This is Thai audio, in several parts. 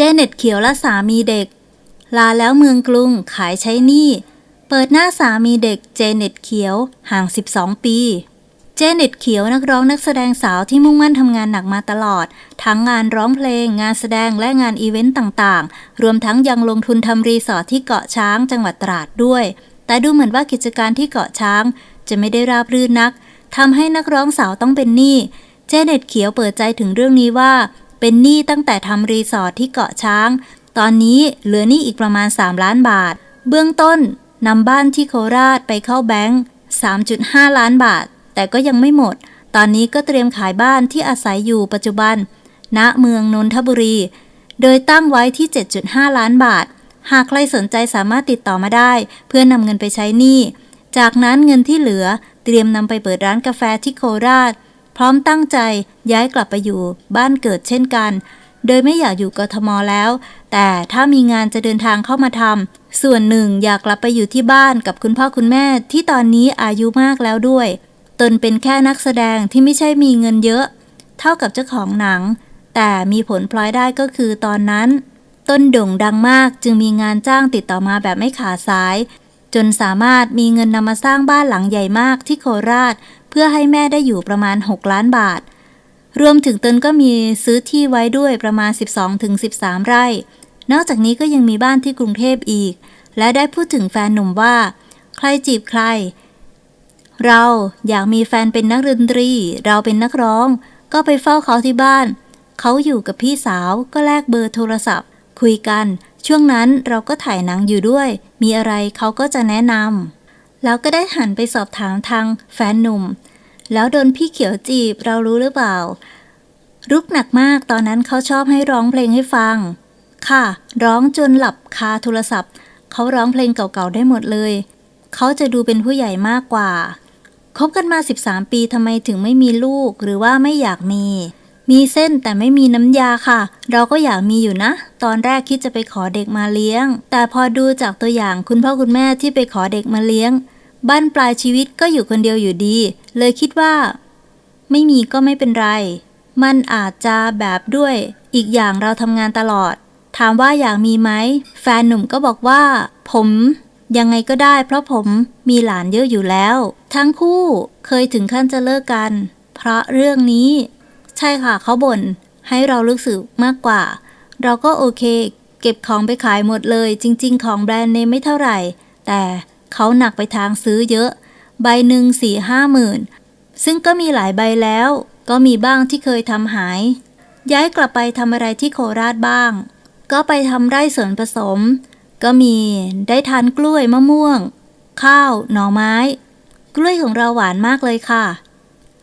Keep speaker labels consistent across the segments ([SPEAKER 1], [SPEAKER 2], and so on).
[SPEAKER 1] เจเน็ตเขียวและสามีเด็ก ลาแล้วเมืองกรุงขายใช้หนี้เปิดหน้าสามีเด็กเจเน็ตเขียวห่าง 12 ปี เจเน็ตเขียวนักร้องนักแสดงสาวที่มุ่งมั่นทำงานหนักมาตลอด ทั้งงานร้องเพลง งานแสดงและงานอีเวนต์ต่างๆ รวมทั้งยังลงทุนทำรีสอร์ทที่เกาะช้างจังหวัดตราดด้วย แต่ดูเหมือนว่ากิจการที่เกาะช้าง จะไม่ได้ราบรื่นนักทำให้นักร้องสาวต้องเป็นหนี้ เจเน็ตเขียวเปิดใจถึงเรื่องนี้ว่า เป็นหนี้ตั้งแต่ทำรีสอร์ทที่เกาะช้าง ตอนนี้เหลือหนี้อีกประมาณ 3 ล้านบาท เบื้องต้นนำบ้านที่โคราชไปเข้าแบงก์3.5 ล้านบาท แต่ก็ยังไม่หมด ตอนนี้ก็เตรียมขายบ้านที่อาศัยอยู่ปัจจุบัน ณเมืองนนทบุรี โดยตั้งไว้ที่ 7.5 ล้านบาท หากใครสนใจสามารถติดต่อมาได้ เพื่อนำเงินไปใช้หนี้ จากนั้นเงินที่เหลือเตรียมนำไปเปิดร้านกาแฟที่โคราช พร้อมตั้งใจย้ายกลับไปอยู่บ้านเกิดเช่นกัน โดยไม่อยากอยู่กทมแล้ว แต่ถ้ามีงานจะเดินทางเข้ามาทำส่วนหนึ่งอยากกลับไปอยู่ที่บ้านกับคุณพ่อคุณแม่ที่ตอนนี้อายุมากแล้วด้วย ตนเป็นแค่นักแสดงที่ไม่ใช่มีเงินเยอะ เท่ากับเจ้าของหนัง แต่มีผลพลอยได้ก็คือตอนนั้น ต้นโด่งดังมากจึงมีงานจ้างติดต่อมาแบบไม่ขาดสายจนสามารถมีเงินนำมาสร้างบ้านหลังใหญ่มากที่โคราช พื่อให้แม่ได้อยู่ประมาณ 6 ล้านบาท รวมถึงตนก็มีซื้อที่ไว้ด้วยประมาณ 12-13 ไร่ นอกจากนี้ก็ยังมีบ้านที่กรุงเทพอีก และได้พูดถึงแฟนหนุ่มว่า ใครจีบใคร เราอยากมีแฟนเป็นนักดนตรี เราเป็นนักร้อง ก็ไปเฝ้าเขาที่บ้าน เขาอยู่กับพี่สาวก็แลกเบอร์โทรศัพท์ คุยกัน ช่วงนั้นเราก็ถ่ายหนังอยู่ด้วย มีอะไรเขาก็จะแนะนำแล้วก็ได้หันไปสอบถามทางแฟนหนุ่ม แล้วโดนพี่เขียวจีบเรารู้หรือเปล่า รุกหนักมากตอนนั้นเขาชอบให้ร้องเพลงให้ฟัง ค่ะ ร้องจนหลับคาโทรศัพท์ เขาร้องเพลงเก่าๆได้หมดเลย เขาจะดูเป็นผู้ใหญ่มากกว่าคบกันมา 13 ปีทำไมถึงไม่มีลูกหรือว่าไม่อยากมี มีเส้นแต่ไม่มีน้ำยาค่ะ เราก็อยากมีอยู่นะ ตอนแรกคิดจะไปขอเด็กมาเลี้ยง แต่พอดูจากตัวอย่างคุณพ่อคุณแม่ที่ไปขอเด็กมาเลี้ยง บ้านปลายชีวิตก็อยู่คนเดียวอยู่ดี เลยคิดว่า ไม่มีก็ไม่เป็นไร มันอาจจะแบบด้วย อีกอย่างเราทำงานตลอด ถามว่าอยากมีไหม แฟนหนุ่มก็บอกว่า ผมยังไงก็ได้ เพราะผมมีหลานเยอะอยู่แล้ว ทั้งคู่เคยถึงขั้นจะเลิกกัน เพราะเรื่องนี้ ใช่ค่ะเขาบ่น ให้เรารู้สึกมากกว่า เราก็โอเค เก็บของไปขายหมดเลย จริง ๆ ของแบรนด์เนมไม่เท่าไหร่ แต่เขาหนักไปทางซื้อเยอะ ใบหนึ่งสี่ห้าหมื่น ซึ่งก็มีหลายใบแล้ว ก็มีบ้างที่เคยทำหาย ย้ายกลับไปทำอะไรที่โคราชบ้าง ก็ไปทำไร่สวนผสม ก็มีได้ทานกล้วยมะม่วง ข้าว หน่อไม้ กล้วยของเราหวานมากเลยค่ะ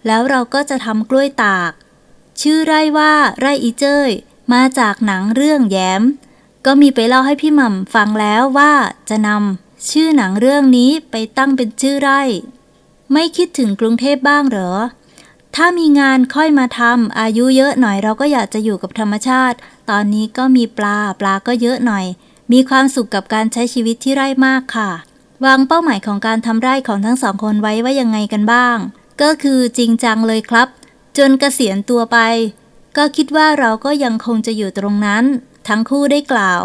[SPEAKER 1] แล้วเราก็จะทำกล้วยตาก ชื่อไร่ว่าไร่อีเจ้ยมาจากหนังเรื่องแย้ม ก็มีไปเล่าให้พี่หม่ำฟังแล้วว่าจะนำ ชื่อหนังเรื่องนี้ไปตั้งเป็นชื่อไร่ ไม่คิดถึงกรุงเทพบ้างเหรอ ถ้ามีงานค่อยมาทำอายุเยอะหน่อยเราก็อยากจะอยู่กับธรรมชาติ ตอนนี้ก็มีปลาปลาก็เยอะหน่อย มีความสุขกับการใช้ชีวิตที่ไร่มากค่ะ วางเป้าหมายของการทำไร่ของทั้งสองคนไว้ว่ายังไงกันบ้าง ก็คือจริงจังเลยครับ จนเกษียณตัวไป ก็คิดว่าเราก็ยังคงจะอยู่ตรงนั้น ทั้งคู่ได้กล่าว